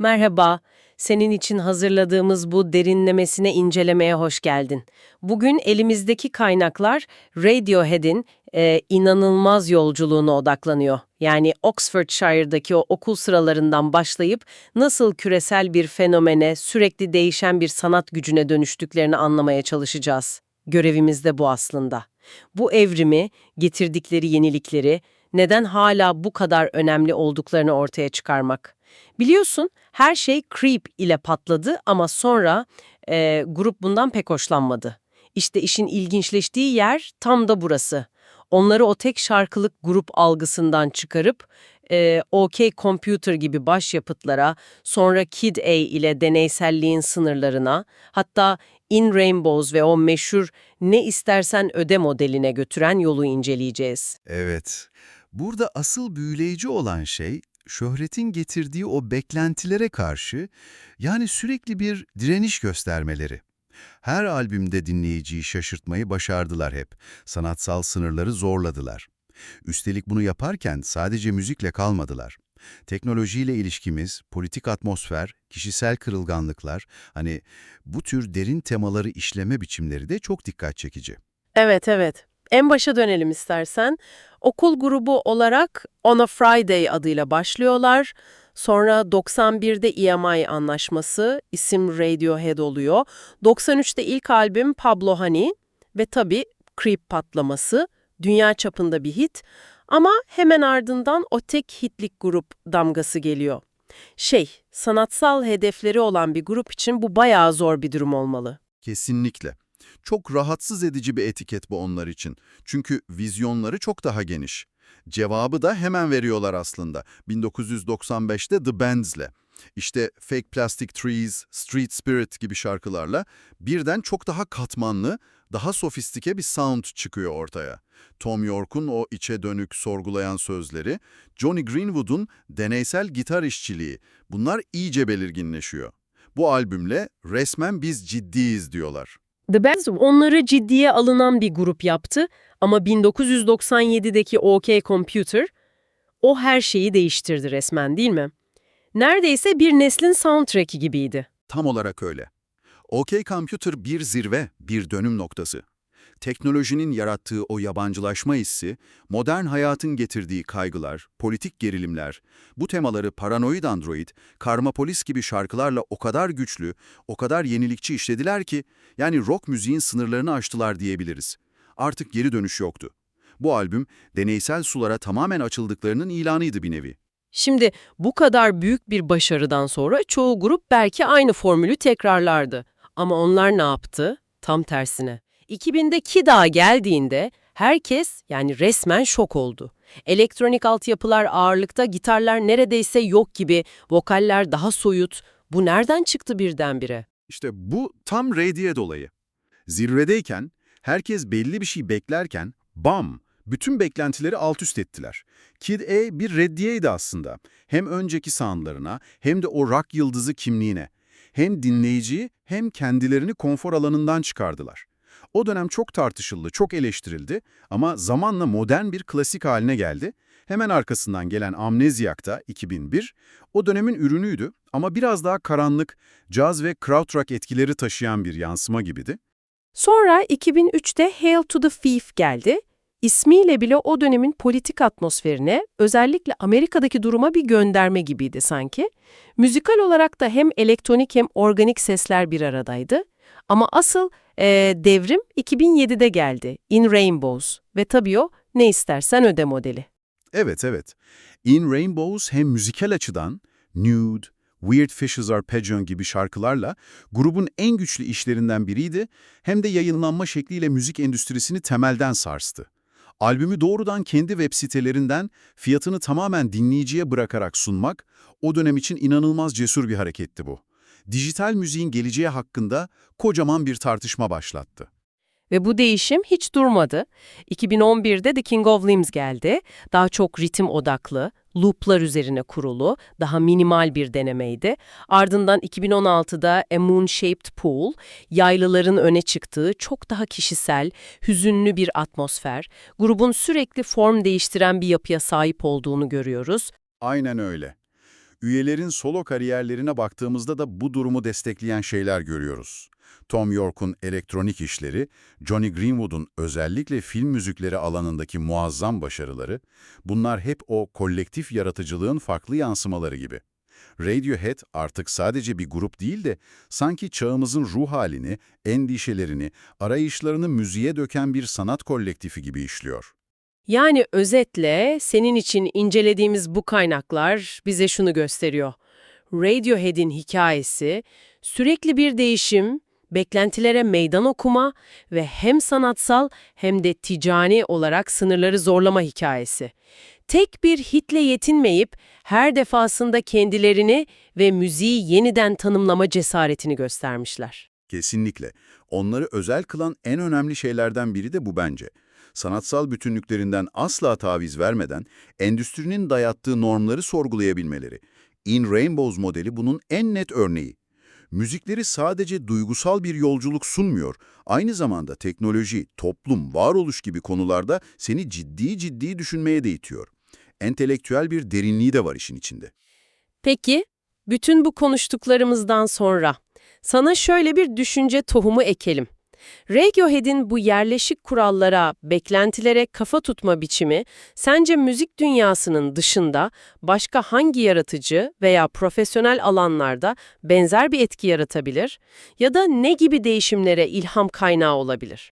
Merhaba, senin için hazırladığımız bu derinlemesine incelemeye hoş geldin. Bugün elimizdeki kaynaklar Radiohead'in e, inanılmaz yolculuğuna odaklanıyor. Yani Oxfordshire'daki o okul sıralarından başlayıp nasıl küresel bir fenomene, sürekli değişen bir sanat gücüne dönüştüklerini anlamaya çalışacağız. Görevimiz de bu aslında. Bu evrimi, getirdikleri yenilikleri, neden hala bu kadar önemli olduklarını ortaya çıkarmak. Biliyorsun her şey Creep ile patladı ama sonra e, grup bundan pek hoşlanmadı. İşte işin ilginçleştiği yer tam da burası. Onları o tek şarkılık grup algısından çıkarıp e, OK Computer gibi başyapıtlara, sonra Kid A ile deneyselliğin sınırlarına, hatta In Rainbows ve o meşhur ne istersen öde modeline götüren yolu inceleyeceğiz. Evet. Burada asıl büyüleyici olan şey, şöhretin getirdiği o beklentilere karşı, yani sürekli bir direniş göstermeleri. Her albümde dinleyiciyi şaşırtmayı başardılar hep. Sanatsal sınırları zorladılar. Üstelik bunu yaparken sadece müzikle kalmadılar. Teknolojiyle ilişkimiz, politik atmosfer, kişisel kırılganlıklar, hani bu tür derin temaları işleme biçimleri de çok dikkat çekici. Evet, evet. En başa dönelim istersen. Okul grubu olarak On a Friday adıyla başlıyorlar. Sonra 91'de EMI anlaşması, isim Radiohead oluyor. 93'te ilk albüm Pablo Honey ve tabii Creep patlaması, dünya çapında bir hit. Ama hemen ardından o tek hitlik grup damgası geliyor. Şey, sanatsal hedefleri olan bir grup için bu bayağı zor bir durum olmalı. Kesinlikle. Çok rahatsız edici bir etiket bu onlar için. Çünkü vizyonları çok daha geniş. Cevabı da hemen veriyorlar aslında. 1995'te The Bands'le. İşte Fake Plastic Trees, Street Spirit gibi şarkılarla birden çok daha katmanlı, daha sofistike bir sound çıkıyor ortaya. Tom York'un o içe dönük, sorgulayan sözleri, Johnny Greenwood'un deneysel gitar işçiliği, bunlar iyice belirginleşiyor. Bu albümle resmen biz ciddiyiz diyorlar. The Bands onları ciddiye alınan bir grup yaptı ama 1997'deki OK Computer o her şeyi değiştirdi resmen değil mi? Neredeyse bir neslin soundtrack'i gibiydi. Tam olarak öyle. OK Computer bir zirve, bir dönüm noktası. Teknolojinin yarattığı o yabancılaşma hissi, modern hayatın getirdiği kaygılar, politik gerilimler, bu temaları Paranoid Android, Karmapolis gibi şarkılarla o kadar güçlü, o kadar yenilikçi işlediler ki, yani rock müziğin sınırlarını aştılar diyebiliriz. Artık geri dönüş yoktu. Bu albüm, deneysel sulara tamamen açıldıklarının ilanıydı bir nevi. Şimdi bu kadar büyük bir başarıdan sonra çoğu grup belki aynı formülü tekrarlardı. Ama onlar ne yaptı? Tam tersine. 2000'de Kida geldiğinde herkes yani resmen şok oldu. Elektronik altyapılar ağırlıkta, gitarlar neredeyse yok gibi, vokaller daha soyut. Bu nereden çıktı birdenbire? İşte bu tam Radiohead olayı. Zirvedeyken, herkes belli bir şey beklerken, bam, bütün beklentileri alt üst ettiler. Kid A bir reddiyeydi aslında. Hem önceki soundlarına, hem de o rock yıldızı kimliğine. Hem dinleyiciyi, hem kendilerini konfor alanından çıkardılar. O dönem çok tartışıldı, çok eleştirildi ama zamanla modern bir klasik haline geldi. Hemen arkasından gelen Amneziac da 2001, o dönemin ürünüydü ama biraz daha karanlık, caz ve krautrock etkileri taşıyan bir yansıma gibiydi. Sonra 2003'te Hail to the Thief geldi. İsmiyle bile o dönemin politik atmosferine, özellikle Amerika'daki duruma bir gönderme gibiydi sanki. Müzikal olarak da hem elektronik hem organik sesler bir aradaydı. Ama asıl e, devrim 2007'de geldi, In Rainbows ve tabii o ne istersen öde modeli. Evet, evet. In Rainbows hem müzikal açıdan Nude, Weird Fishes Arpeggion gibi şarkılarla grubun en güçlü işlerinden biriydi, hem de yayınlanma şekliyle müzik endüstrisini temelden sarstı. Albümü doğrudan kendi web sitelerinden fiyatını tamamen dinleyiciye bırakarak sunmak, o dönem için inanılmaz cesur bir hareketti bu. Dijital müziğin geleceği hakkında kocaman bir tartışma başlattı. Ve bu değişim hiç durmadı. 2011'de The King of Limbs geldi. Daha çok ritim odaklı, looplar üzerine kurulu, daha minimal bir denemeydi. Ardından 2016'da A Moon Shaped Pool, yaylıların öne çıktığı çok daha kişisel, hüzünlü bir atmosfer, grubun sürekli form değiştiren bir yapıya sahip olduğunu görüyoruz. Aynen öyle. Üyelerin solo kariyerlerine baktığımızda da bu durumu destekleyen şeyler görüyoruz. Tom York'un elektronik işleri, Johnny Greenwood'un özellikle film müzikleri alanındaki muazzam başarıları, bunlar hep o kolektif yaratıcılığın farklı yansımaları gibi. Radiohead artık sadece bir grup değil de sanki çağımızın ruh halini, endişelerini, arayışlarını müziğe döken bir sanat kolektifi gibi işliyor. Yani özetle senin için incelediğimiz bu kaynaklar bize şunu gösteriyor. Radiohead'in hikayesi sürekli bir değişim, beklentilere meydan okuma ve hem sanatsal hem de ticani olarak sınırları zorlama hikayesi. Tek bir hitle yetinmeyip her defasında kendilerini ve müziği yeniden tanımlama cesaretini göstermişler. Kesinlikle. Onları özel kılan en önemli şeylerden biri de bu bence. Sanatsal bütünlüklerinden asla taviz vermeden endüstrinin dayattığı normları sorgulayabilmeleri. In Rainbows modeli bunun en net örneği. Müzikleri sadece duygusal bir yolculuk sunmuyor, aynı zamanda teknoloji, toplum, varoluş gibi konularda seni ciddi ciddi düşünmeye de itiyor. Entelektüel bir derinliği de var işin içinde. Peki, bütün bu konuştuklarımızdan sonra sana şöyle bir düşünce tohumu ekelim. Radiohead'in bu yerleşik kurallara, beklentilere kafa tutma biçimi sence müzik dünyasının dışında başka hangi yaratıcı veya profesyonel alanlarda benzer bir etki yaratabilir? Ya da ne gibi değişimlere ilham kaynağı olabilir?